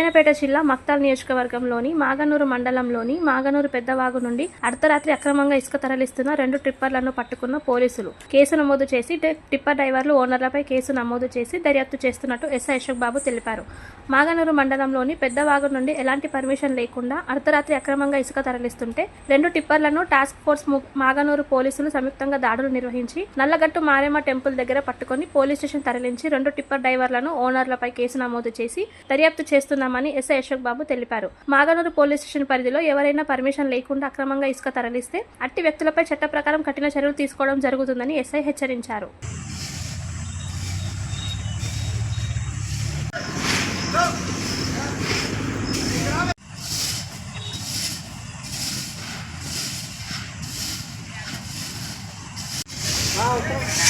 నారాయణపేట జిల్లా మక్తాల్ నియోజకవర్గంలోని మాగనూరు మండలంలోని మాగనూరు పెద్దవాగు నుండి అర్ధరాత్రి అక్రమంగా ఇసుక తరలిస్తున్న రెండు ట్రిప్పర్లను పట్టుకున్న పోలీసులు. కేసు నమోదు చేసి టిప్పర్ డ్రైవర్లు ఓనర్లపై కేసు నమోదు చేసి దర్యాప్తు చేస్తున్నట్టు ఎస్ఐ అశోక్ బాబు తెలిపారు. మాగనూరు మండలంలోని పెద్దవాగు నుండి ఎలాంటి పర్మిషన్ లేకుండా అర్ధరాత్రి అక్రమంగా ఇసుక తరలిస్తుంటే రెండు టిప్పర్లను టాస్క్ ఫోర్స్ మాగనూరు పోలీసులు సంయుక్తంగా దాడులు నిర్వహించి నల్లగట్టు మారేమ టెంపుల్ దగ్గర పట్టుకొని పోలీస్ స్టేషన్ తరలించి రెండు టిప్పర్ డ్రైవర్లను ఓనర్లపై కేసు నమోదు చేసి దర్యాప్తు చేస్తున్న చేస్తున్నామని ఎస్ఐ అశోక్ బాబు తెలిపారు మాగనూరు పోలీస్ స్టేషన్ పరిధిలో ఎవరైనా పర్మిషన్ లేకుండా అక్రమంగా ఇసుక తరలిస్తే అట్టి వ్యక్తులపై చట్ట ప్రకారం కఠిన చర్యలు తీసుకోవడం జరుగుతుందని ఎస్ఐ హెచ్చరించారు Oh, okay.